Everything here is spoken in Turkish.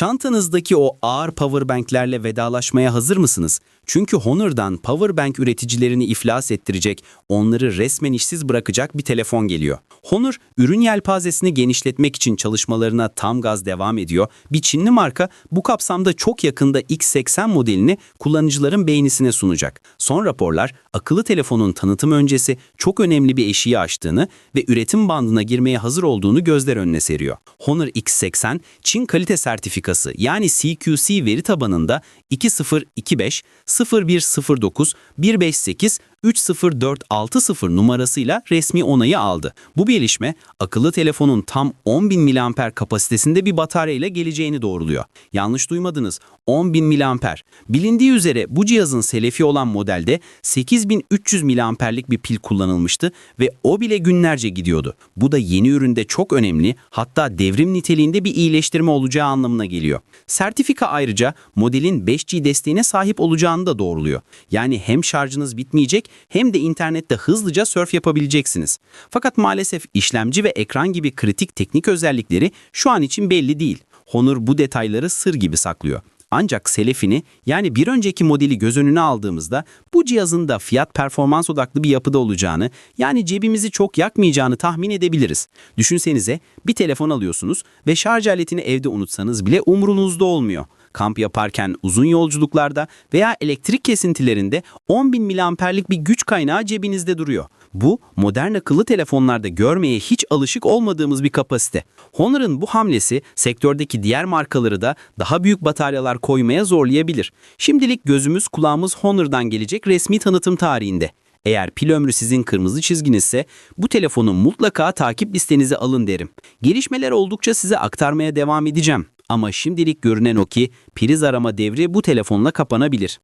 Çantanızdaki o ağır powerbanklerle vedalaşmaya hazır mısınız? Çünkü Honor'dan powerbank üreticilerini iflas ettirecek, onları resmen işsiz bırakacak bir telefon geliyor. Honor, ürün yelpazesini genişletmek için çalışmalarına tam gaz devam ediyor. Bir Çinli marka bu kapsamda çok yakında X80 modelini kullanıcıların beğenisine sunacak. Son raporlar akıllı telefonun tanıtım öncesi çok önemli bir eşiği aştığını ve üretim bandına girmeye hazır olduğunu gözler önüne seriyor. Honor X80, Çin kalite sertifikası yani CQC veri tabanında 2025 0109 158 30460 numarasıyla resmi onayı aldı. Bu gelişme akıllı telefonun tam 10.000 mAh kapasitesinde bir batarya ile geleceğini doğruluyor. Yanlış duymadınız 10.000 mAh. Bilindiği üzere bu cihazın selefi olan modelde 8300 mAh'lik bir pil kullanılmıştı ve o bile günlerce gidiyordu. Bu da yeni üründe çok önemli hatta devrim niteliğinde bir iyileştirme olacağı anlamına geliyor. Sertifika ayrıca modelin 5G desteğine sahip olacağını da doğruluyor. Yani hem şarjınız bitmeyecek hem de internette hızlıca surf yapabileceksiniz. Fakat maalesef işlemci ve ekran gibi kritik teknik özellikleri şu an için belli değil. Honor bu detayları sır gibi saklıyor. Ancak selefini yani bir önceki modeli göz önüne aldığımızda bu cihazın da fiyat performans odaklı bir yapıda olacağını yani cebimizi çok yakmayacağını tahmin edebiliriz. Düşünsenize bir telefon alıyorsunuz ve şarj aletini evde unutsanız bile umrunuzda olmuyor. Kamp yaparken uzun yolculuklarda veya elektrik kesintilerinde 10.000 mAh'lik bir güç kaynağı cebinizde duruyor. Bu modern akıllı telefonlarda görmeye hiç alışık olmadığımız bir kapasite. Honor'ın bu hamlesi sektördeki diğer markaları da daha büyük bataryalar koymaya zorlayabilir. Şimdilik gözümüz kulağımız Honor'dan gelecek resmi tanıtım tarihinde. Eğer pil ömrü sizin kırmızı çizginizse bu telefonu mutlaka takip listenize alın derim. Gelişmeler oldukça size aktarmaya devam edeceğim. Ama şimdilik görünen o ki priz arama devri bu telefonla kapanabilir.